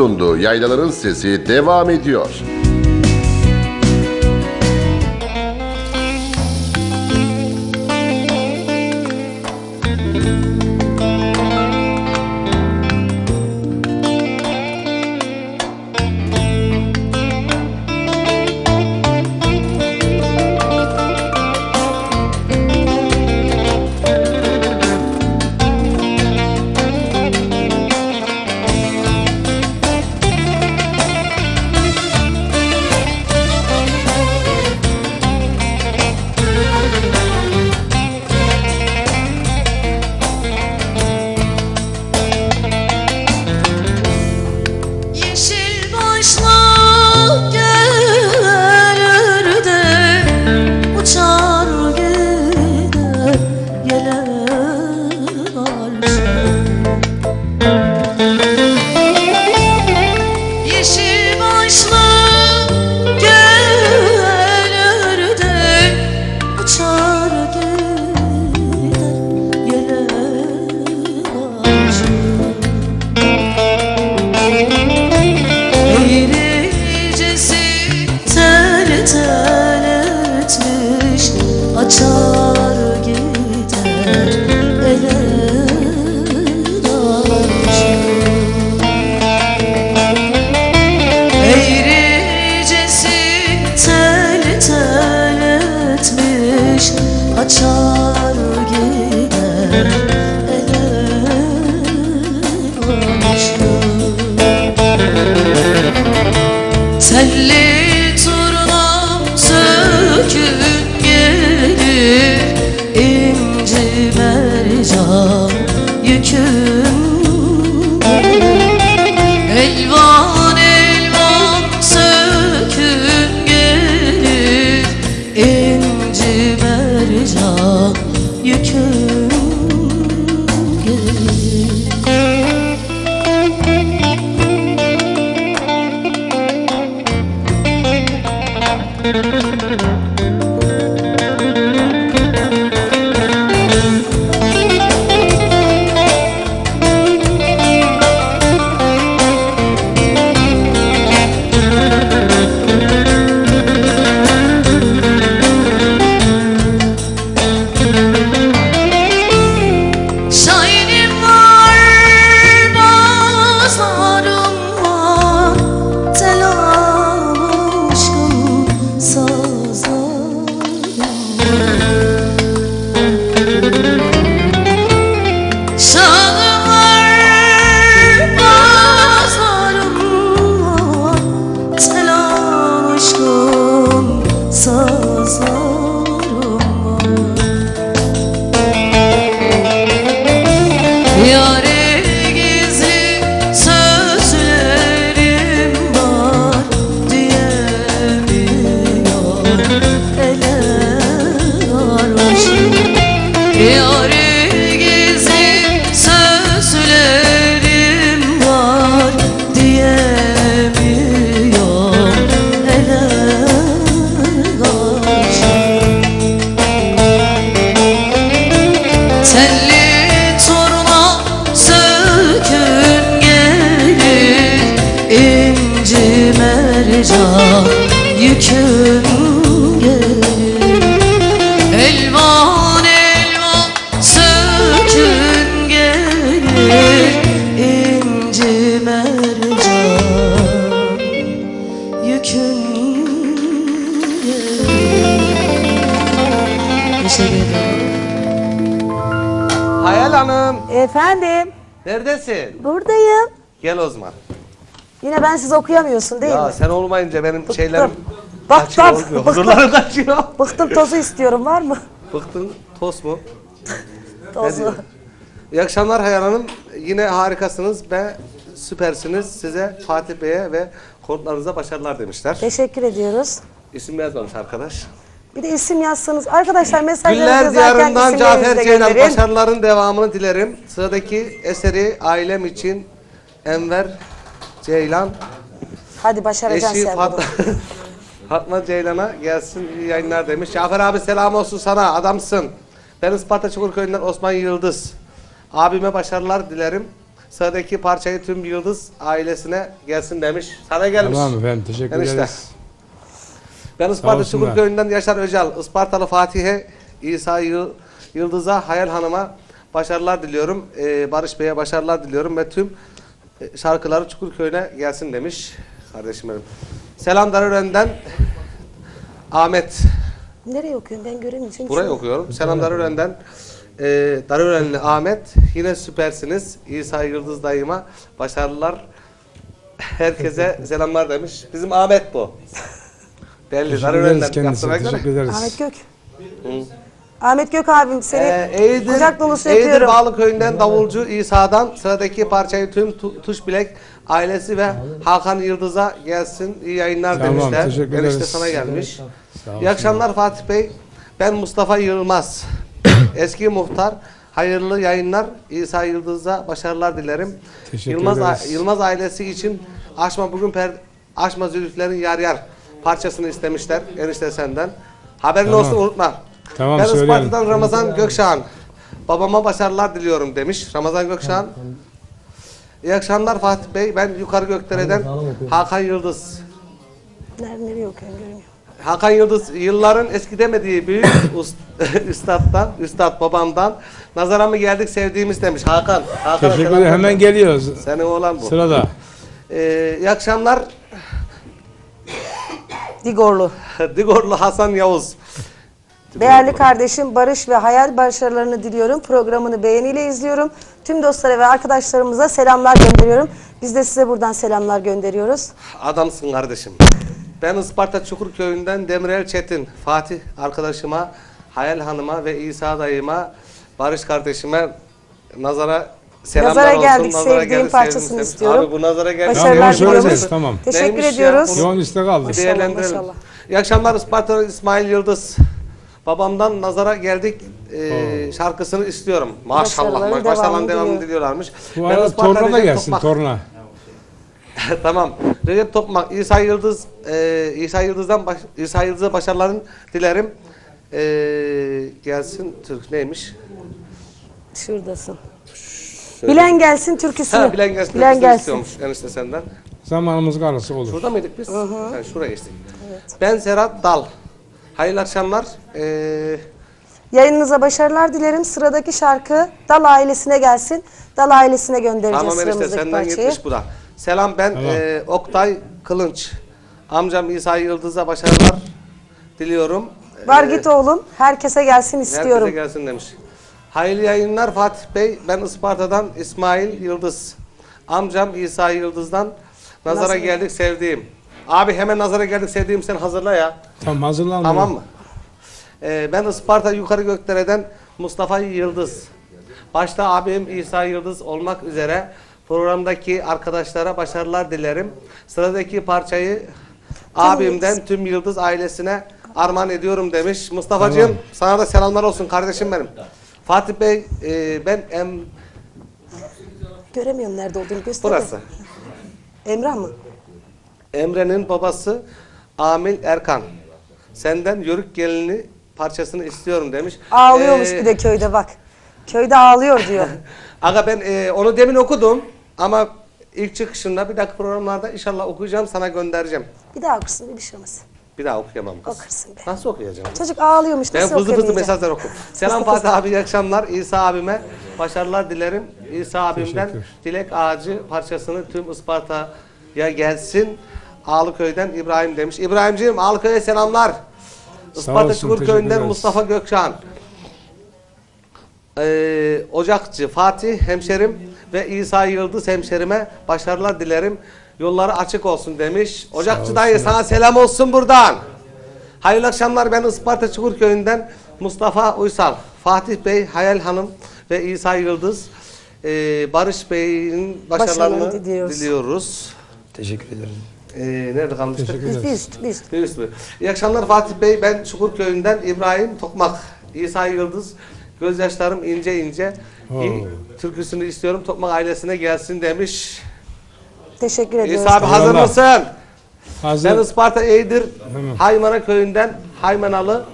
sunduğu Yaylaların Sesi devam ediyor. Sökün gelir inci mercan Efendim, neredesin? buradayım. Gel o zaman. Yine ben siz okuyamıyorsun değil Ya mi? sen olmayınca benim şeylerim Bak, kaçıyor, bak, olmuyor. bıktım. Huzurlarım kaçıyor. Bıktım tozu istiyorum, var mı? Bıktın, tost mu? Tozu. İyi akşamlar Hayal Hanım. Yine harikasınız ve süpersiniz. Size Fatih Bey'e ve konuklarınıza başarılar demişler. Teşekkür ediyoruz. İsim yazmamış arkadaş. Bir de isim yazsanız. Arkadaşlar mesajlarınızı Güller yazarken Diyarı'ndan isimlerinizi Cafer Ceylan gönderin. başarıların devamını dilerim. Sıradaki eseri ailem için Enver Ceylan Hadi başaracaksın Eşi sen Fatma, Ceylan'a gelsin iyi yayınlar demiş. Cafer abi selam olsun sana adamsın. Ben Isparta Çukurköy'ünden Osman Yıldız. Abime başarılar dilerim. Sıradaki parçayı tüm Yıldız ailesine gelsin demiş. Sana gelmiş. Tamam efendim teşekkür Enişte. ederiz. Ben Isparta. Çukurköy'ünden Yaşar Öcal, Ispartalı Fatih'e, İsa Yı- Yıldız'a, Hayal Hanım'a başarılar diliyorum. Ee, Barış Bey'e başarılar diliyorum ve tüm e, şarkıları Çukurköy'üne gelsin demiş kardeşim benim. Selam Darören'den Ahmet. Nereye okuyorsun ben göremeyeceğim. Burayı okuyorum. Selam Darören'den e, Darörenli Ahmet. Yine süpersiniz. İsa Yıldız dayıma başarılar. Herkese selamlar demiş. Bizim Ahmet bu. Belli. Teşekkür ederiz kendisine. yaptığına göre. Teşekkür ederiz. Ahmet Gök. Ahmet Gök abim seni Ee, Eğirdir, kucak dolusu Eğirdir öpüyorum. Bağlı Köyü'nden Davulcu İsa'dan sıradaki parçayı tüm tu- Tuş Bilek ailesi ve Hakan Yıldız'a gelsin. İyi yayınlar Tamam, demişler. teşekkür Enişte ederiz. sana gelmiş. İyi akşamlar Fatih Bey. Ben Mustafa Yılmaz. Eski muhtar. Hayırlı yayınlar. İsa Yıldız'a başarılar dilerim. Teşekkür Yılmaz, ederiz. Yılmaz ailesi için Aşma bugün per, Aşma Zülüflerin Yar Yar parçasını istemişler. Enişte senden. Haberin Tamam. olsun unutma. Tamam, ben söylerim. Isparta'dan Ramazan Gökşahan. Babama başarılar diliyorum demiş. Ramazan Gökşahan. İyi akşamlar Fatih Bey. Ben Yukarı Gökdere'den Hakan Yıldız. Nerede nereye okuyorsun göremiyorum. Hakan Yıldız yılların eski demediği büyük üstattan, üstad babamdan nazara mı geldik sevdiğimiz demiş. Hakan. Hakan Teşekkür ederim. Hemen geliyoruz. Senin oğlan bu. Sırada. Ee, iyi akşamlar. Digorlu. Digorlu Hasan Yavuz. Değerli kardeşim Barış ve Hayal başarılarını diliyorum. Programını beğeniyle izliyorum. Tüm dostlara ve arkadaşlarımıza selamlar gönderiyorum. Biz de size buradan selamlar gönderiyoruz. Adamsın kardeşim. Ben Isparta Çukurköy'ünden Demirel Çetin, Fatih arkadaşıma, Hayal Hanım'a ve İsa dayıma, Barış kardeşime nazara selamlar Nazara olsun. geldik, Nazara sevdiğim parçasını sevdim. istiyorum. Abi bu nazara geldik. Başarılar diliyoruz. tamam. Teşekkür Neymiş ya? ediyoruz. Yoğun liste kaldı. Bir değerlendirelim. maşallah. İyi akşamlar Isparta İsmail Yıldız. Babamdan nazara geldik e, şarkısını istiyorum. Maşallah. Devamını devamını diliyor. diliyorlarmış. Bu Ben arada torna da gelsin Tokmak. torna. tamam. Recep Tokmak, İsa Yıldız, e, İsa Yıldız'dan baş, İsa Yıldız'a başarıların dilerim. E, gelsin Türk neymiş? Şuradasın. Bilen gelsin türküsünü. Ha, bilen gelsin. Bilen gelsin. istiyormuş enişte senden. Zamanımız kalırsa olur. Şurada mıydık biz? Ha, şuraya geçtik. Ben Serhat Dal. Hayırlı akşamlar. E, Yayınınıza başarılar dilerim. Sıradaki şarkı Dal ailesine gelsin. Dal ailesine göndereceğiz tamam enişte sıramızdaki senden parçayı. gitmiş bu da. Selam ben Tamam. e, Oktay Kılınç. Amcam İsa Yıldız'a başarılar diliyorum. Var E, git oğlum. Herkese gelsin istiyorum. Herkese gelsin demiş. Hayırlı yayınlar Fatih Bey. Ben Isparta'dan İsmail Yıldız. Amcam İsa Yıldız'dan nazara Nazara. geldik sevdiğim. Abi hemen nazara geldik sevdiğim sen hazırla ya. Tamam hazırlan. Tamam mı? Ee, ben Isparta Yukarı Gökdere'den Mustafa Yıldız. Başta abim İsa Yıldız olmak üzere programdaki arkadaşlara başarılar dilerim. Sıradaki parçayı abimden tüm Yıldız ailesine armağan ediyorum demiş. Mustafa'cığım Tamam. sana da selamlar olsun kardeşim benim. Fatih Bey e, ben em, Göremiyorum nerede olduğunu göster. burası. Emrah mı? Emre'nin babası Amil Erkan. Senden yörük gelini parçasını istiyorum demiş. Ağlıyormuş Ee, bir de köyde bak. Köyde ağlıyor diyor. Aga ben e, onu demin okudum ama ilk çıkışında bir dahaki programlarda inşallah okuyacağım sana göndereceğim. Bir daha okursun bir şey olmaz. Bir daha okuyamam kız. Okursun be. Nasıl okuyacağım? Çocuk ağlıyormuş Ben nasıl fızı mesajlar oku. Selam Fatih abi iyi akşamlar. İsa abime başarılar dilerim. İsa abimden. Dilek Ağacı parçasını tüm Isparta'ya gelsin. Ağlıköy'den İbrahim demiş. İbrahimciğim Ağlıköy'e selamlar. Isparta Çukurköy'ünden. Mustafa Gökşan. Ee, Ocakçı Fatih hemşerim ve İsa Yıldız hemşerime başarılar dilerim. Yolları açık olsun demiş. Ocakçı dayı sana selam olsun buradan. Hayırlı akşamlar ben Isparta Çukurköy'ünden Mustafa Uysal, Fatih Bey, Hayal Hanım ve İsa Yıldız. Ee, Barış Bey'in başarılarını diliyoruz. diliyoruz. Teşekkür ederim. Ee, nerede kalmıştık? Biz. Bir üst mü? İyi akşamlar Fatih Bey. Ben Çukurköy'ünden İbrahim Tokmak. İsa Yıldız. Gözyaşlarım ince ince. İyi türküsünü istiyorum. Tokmak ailesine gelsin demiş. Teşekkür ediyoruz. İsa abi hazır Eyvallah. mısın? Hazır. Ben Isparta Eğdir. Haymana köyünden Haymanalı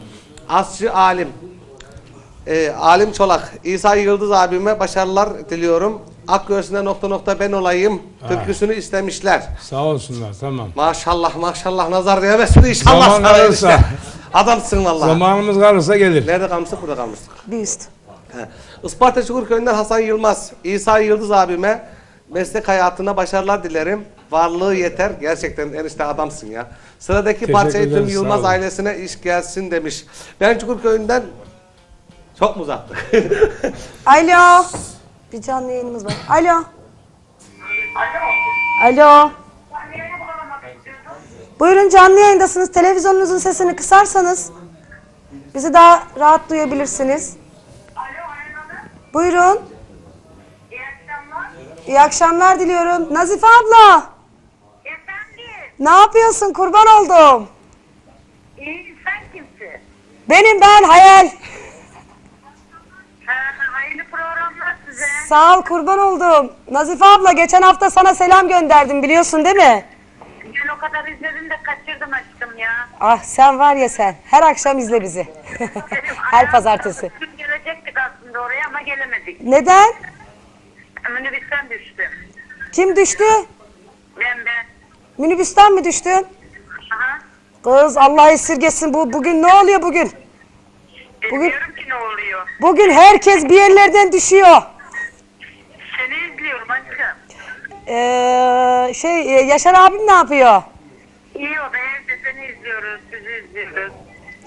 Asçı Alim. Ee, Alim Çolak. İsa Yıldız abime başarılar diliyorum. ak göğsünde nokta nokta ben olayım türküsünü istemişler. Sağ olsunlar tamam. Maşallah maşallah nazar değmesin inşallah Zaman sana kalırsa. enişte. Adamsın vallahi. Zamanımız kalırsa gelir. Nerede kalmıştık burada kalmıştık. Bir üst. He. Isparta Çukurköy'ünden Hasan Yılmaz, İsa Yıldız abime meslek hayatına başarılar dilerim. Varlığı yeter. Gerçekten enişte adamsın ya. Sıradaki Teşekkür parçayı tüm Yılmaz ailesine iş gelsin demiş. Ben Çukurköy'ünden çok mu uzattık? Alo. Bir canlı yayınımız var. Alo. Alo. Buyurun canlı yayındasınız. Televizyonunuzun sesini kısarsanız bizi daha rahat duyabilirsiniz. Buyurun. İyi akşamlar. Diliyorum. Nazife abla. Efendim, Ne yapıyorsun? Kurban oldum. iyi sen kimsin? Benim ben Hayal. Ha, hayırlı programlar size. Sağ ol kurban oldum. Nazife abla geçen hafta sana selam gönderdim biliyorsun değil mi? Dün o kadar izledim de kaçırdım aşkım ya. Ah sen var ya sen. Her akşam izle bizi. Her pazartesi. Dün gelecektik aslında oraya ama gelemedik. Neden? Minibüsten düştüm. Kim düştü? Ben ben. Minibüsten mi düştün? Aha. Kız Allah esirgesin. Bu bugün ne oluyor bugün? Bilmiyorum ki ne oluyor. Bugün herkes bir yerlerden düşüyor. Seni izliyorum aşkım. Ee, şey e, Yaşar abim ne yapıyor? İyi o da evde seni izliyoruz, sizi izliyoruz.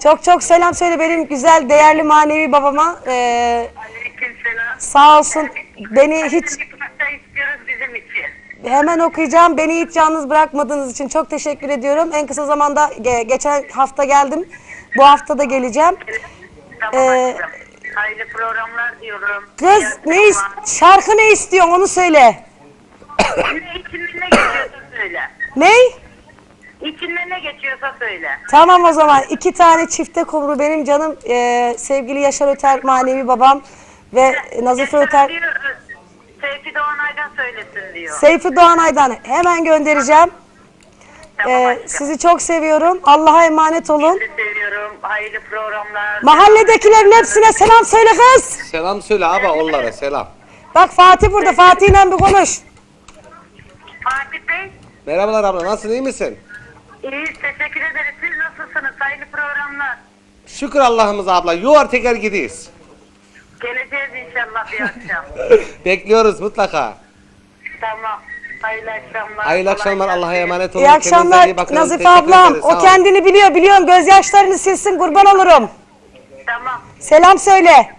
Çok çok selam söyle benim güzel değerli manevi babama. Ee, Aleyküm selam. sağ olsun beni hiç bizim için. Hemen okuyacağım. Beni hiç yalnız bırakmadığınız için çok teşekkür ediyorum. En kısa zamanda ge- geçen hafta geldim. Bu hafta da geleceğim. Tamam Ee. Hayırlı programlar diyorum. Kız ne is- şarkı ne istiyorsun onu söyle. Ne ne geçiyorsa söyle. Ney? İçinden ne geçiyorsa söyle. Tamam o zaman iki tane çifte kumru benim canım e, sevgili Yaşar Öter manevi babam ve Nazife Öter diyor, Seyfi Doğanay'dan söylesin diyor. Seyfi Doğanay'dan hemen göndereceğim. tamam E, aşkım. sizi çok seviyorum. Allah'a emanet olun. Sizi seviyorum. Hayırlı programlar. Mahalledekilerin hepsine selam söyle kız. selam söyle abi onlara selam. Bak Fatih burada. Fatih'le bir konuş. Fatih Bey, Merhabalar abla nasılsın iyi misin? iyi teşekkür ederiz. Siz nasılsınız? Hayırlı programlar. Şükür Allah'ımıza abla yuvar teker gidiyiz. Geleceğiz inşallah bir akşam. Bekliyoruz mutlaka. tamam. Hayırlı akşamlar. Hayırlı akşamlar. Allah'a emanet olun. İyi akşamlar iyi bakın. Nazife Teşekkür ablam. ederiz, O kendini biliyor biliyorum. Gözyaşlarını silsin kurban olurum. Tamam. Selam söyle.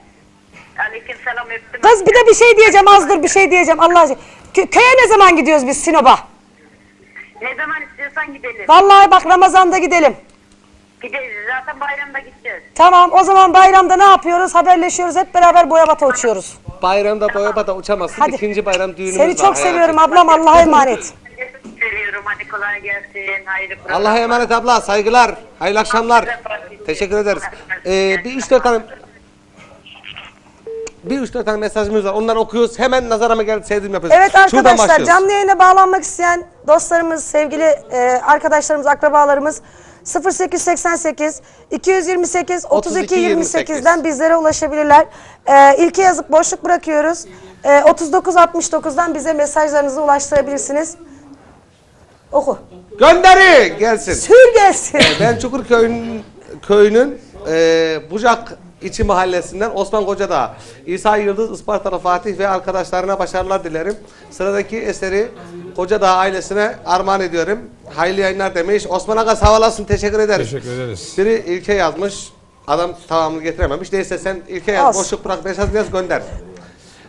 Aleyküm selam öptüm. Kız bir de bir şey diyeceğim az dur bir şey diyeceğim Allah aşkına. Kö- köye ne zaman gidiyoruz biz Sinop'a? Ne zaman istiyorsan gidelim. Vallahi bak Ramazan'da gidelim. Gideriz. Zaten bayramda gideceğiz. Tamam o zaman bayramda ne yapıyoruz? Haberleşiyoruz hep beraber Boyabat'a uçuyoruz. Bayramda boyabada uçamazsın. Hadi. İkinci bayram düğünümüz Seni var. çok hayatım. seviyorum ablam Allah'a emanet. Seviyorum. Hadi kolay gelsin. Hayırlı programlar. Allah'a emanet abla saygılar. Hayırlı akşamlar. Teşekkür ederiz. Ee, bir üç dört tane bir üç dört tane mesajımız var. Onları okuyoruz. Hemen nazarıma geldi sevdiğim yapıyoruz. Evet Şuradan arkadaşlar başlıyoruz. canlı yayına bağlanmak isteyen dostlarımız, sevgili e, arkadaşlarımız, akrabalarımız 0888 228 32 28'den bizlere ulaşabilirler. E, ilke yazıp boşluk bırakıyoruz. E, 39 69'dan bize mesajlarınızı ulaştırabilirsiniz. Oku. Gönderi gelsin. Sür gelsin. Ben Çukurköy'ün köyünün e, Bucak içi mahallesinden Osman Kocadağ, İsa Yıldız, Ispartalı Fatih ve arkadaşlarına başarılar dilerim. Sıradaki eseri Kocadağ ailesine armağan ediyorum. Hayırlı yayınlar demiş. Osman Aga sağ olasın teşekkür ederiz. Teşekkür ederiz. Biri ilke yazmış. Adam tamamını getirememiş. Neyse sen ilke yaz. Olsun. Boşluk bırak. Mesaj yaz gönder.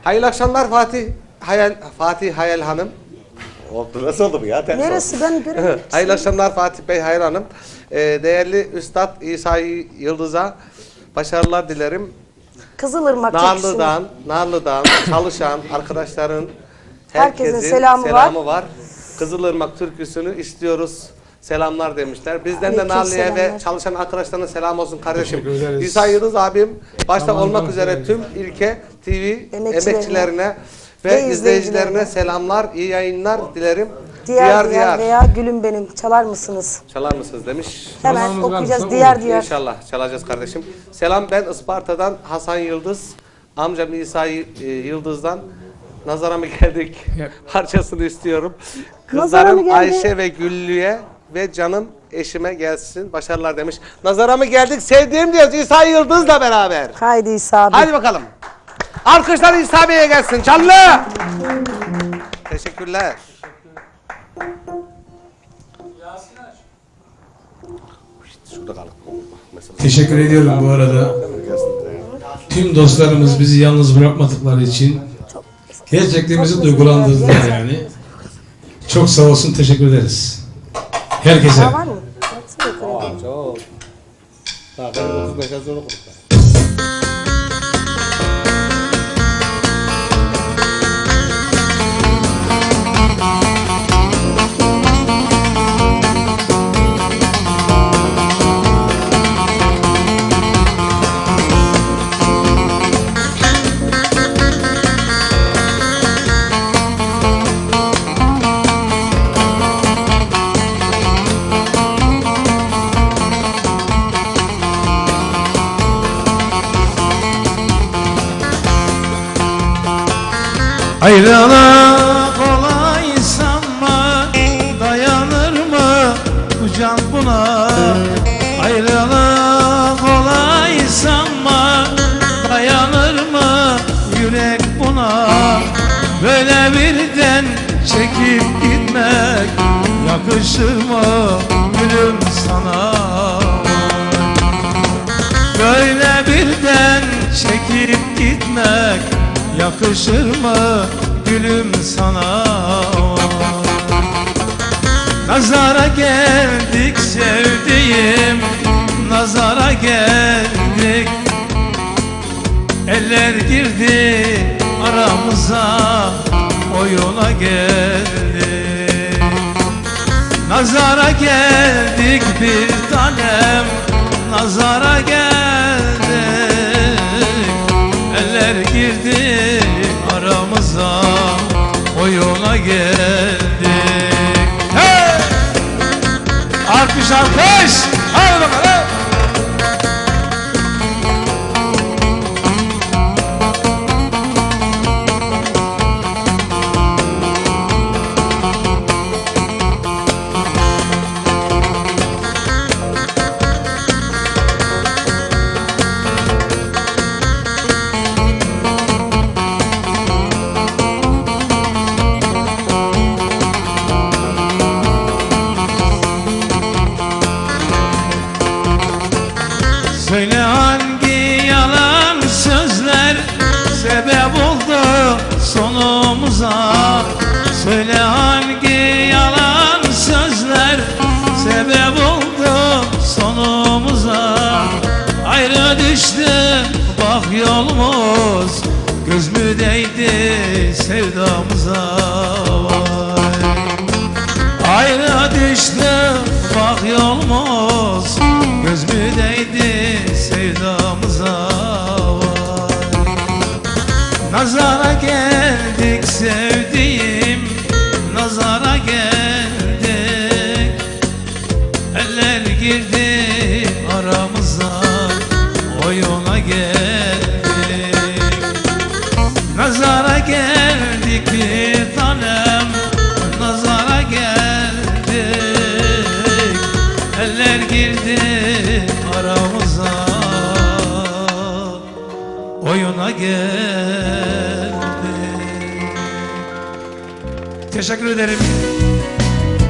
Hayırlı akşamlar Fatih. Hayal, Fatih Hayal Hanım. Oldu nasıl oldu bu ya? Ters oldu. Neresi ben göremedim. Hayırlı akşamlar Fatih Bey, Hayır Hanım. Ee, değerli Üstad İsa Yıldız'a başarılar dilerim. Kızılırmak. Narlı'dan, Narlı'dan çalışan arkadaşların Herkesin herkesin selamı var. var. Kızılırmak türküsünü istiyoruz. Selamlar demişler. Bizden de Narlı'ya ve çalışan arkadaşlarına selam olsun kardeşim. İsa Yıldız abim başta Tamam, olmak üzere tüm İlke TV Emekçilerine emekçilerine ve, ve izleyicilerine selamlar, iyi yayınlar dilerim. Diğer diğer, veya gülüm benim çalar mısınız? Çalar mısınız demiş. Hemen Zamanımız okuyacağız diğer olur. diğer. İnşallah çalacağız kardeşim. Selam ben Isparta'dan Hasan Yıldız. Amcam İsa e, Yıldız'dan Nazara mı geldik? Yap. Parçasını istiyorum. Kızlarım? Ayşe ve Güllü'ye ve canım eşime gelsin. Başarılar demiş. Nazara mı geldik? Sevdiğim diyoruz İsa Yıldız'la beraber. Haydi İsa abi. Hadi bakalım. Alkışlar İsa Bey'e gelsin. Canlı. Teşekkürler. Şurada kalıp. Mesela Teşekkür ediyorum bu arada. Tüm dostlarımız bizi yalnız bırakmadıkları için gerçekten bizi duygulandırdılar yani. Çok sağ olsun teşekkür ederiz. Herkese. Var mı? Çok. Daha benim 35'e zor okuduk. Ayrılık kolay sanma Dayanır mı bu can buna? Ayrılık kolay sanma Dayanır mı yürek buna? Böyle birden çekip gitmek Yakışır mı gülüm sana? Böyle birden çekip gitmek yakışır mı gülüm sana? Nazara geldik sevdiğim, nazara geldik. Eller girdi aramıza, oyuna geldik. Nazara geldik bir tanem Nazara geldik Eller girdi aramıza Oyuna geldik Hey! Alkış alkış yolumuz Göz mü değdi sevdamıza? Vay. Ayrı düştü bak yolumuz Göz mü değdi sevdamıza? Vay. Nazara geldik Teşekkür ederim.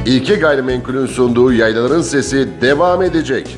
İlke Gayrimenkul'ün sunduğu Yaylaların Sesi devam edecek.